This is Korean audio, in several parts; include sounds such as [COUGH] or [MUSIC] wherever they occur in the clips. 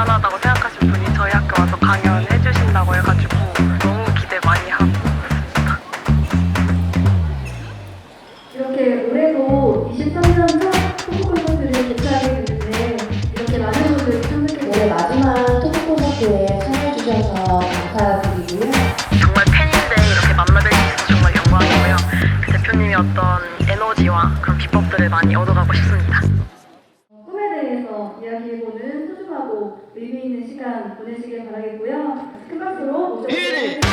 대단하다고 생각하신 분이 저희 학교 와서 강연해 주신다고 해가지고 너무 기대 많이 하고 있습니다. 이렇게 올해도 23년 토크 콘서트를 개최하게 됐는데 이렇게 많은 분들이 참석해 올해 마지막 토크 콘서트에 참여해 주셔서 감사드리고요. 정말 팬인데 이렇게 만나뵐 수 있어서 정말 영광이고요. 그 대표님이 어떤 에너지와 그런 비법들을 많이 얻어가고 싶습니다. 시간 보내시길 바라겠고요. 큰 박수로 모셔보도록 하겠습니다.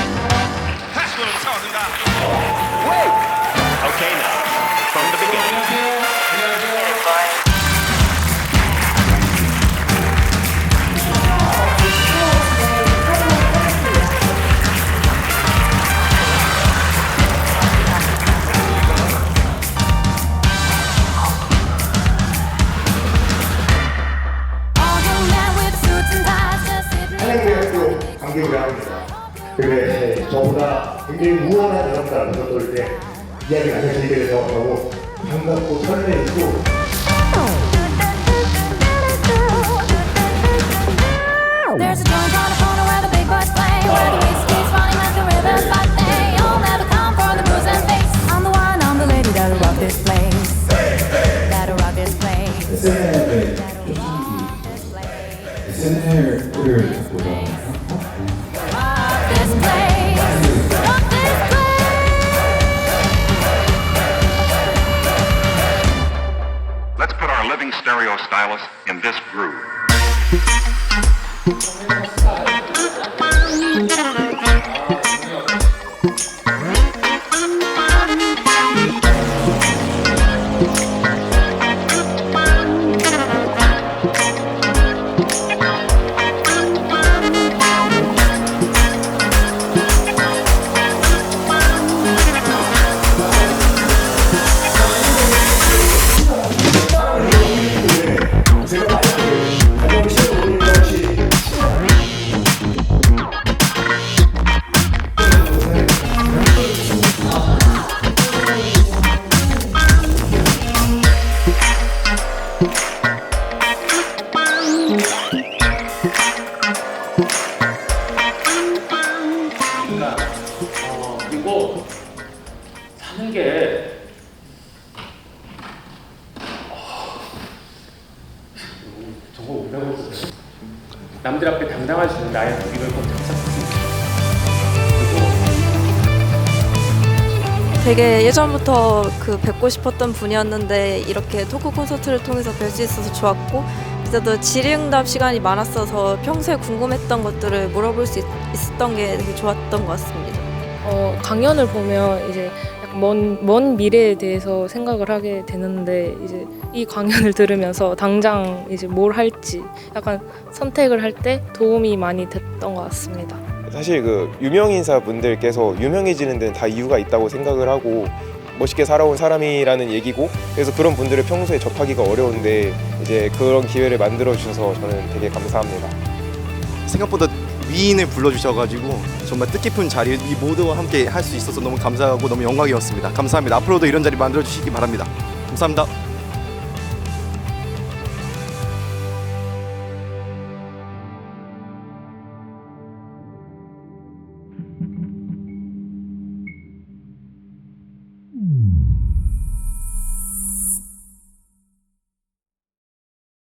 That's what I'm talking about. Okay, now, from the beginning. 관계부를 합니다. 근데 저보다 굉장히 우월한 여성다는 것을 이렇게 이야기 나눠드리게 돼서 너무 반갑고 설레이고 There's a joint on the corner where the big boys play, where the whiskey's falling like the rivers, but they all never come for the booze and bass. I'm the one, I'm the lady that'll rock this place. That'll rock this place. SNL의 That'll rock this place. SNL을 보다 Rock stereo stylus in this groove. 사는 게 어, 정말 오래됐어요. 남들 앞에 당당할 수 있는 나의 무기를 꼭 찾았습니다. 그리고 되게 예전부터 그 뵙고 싶었던 분이었는데 이렇게 토크 콘서트를 통해서 뵐 수 있어서 좋았고 그때도 질의응답 시간이 많았어서 평소에 궁금했던 것들을 물어볼 수 있, 있었던 게 되게 좋았던 것 같습니다. 어, 강연을 보면 이제 약간 먼, 먼 미래에 대해서 생각을 하게 되는데 이제 이 강연을 [LAUGHS] 들으면서 당장 이제 뭘 할지 약간 선택을 할 때 도움이 많이 됐던 것 같습니다. 사실 그 유명 인사 분들께서 유명해지는 데는 다 이유가 있다고 생각을 하고 멋있게 살아온 사람이라는 얘기고 그래서 그런 분들을 평소에 접하기가 어려운데 이제 그런 기회를 만들어 주셔서 저는 되게 감사합니다. 생각보다 위인을 불러주셔가지고 정말 뜻깊은 자리 이 모두와 함께 할 수 있어서 너무 감사하고 너무 영광이었습니다. 감사합니다. 앞으로도 이런 자리 만들어 주시기 바랍니다. 감사합니다.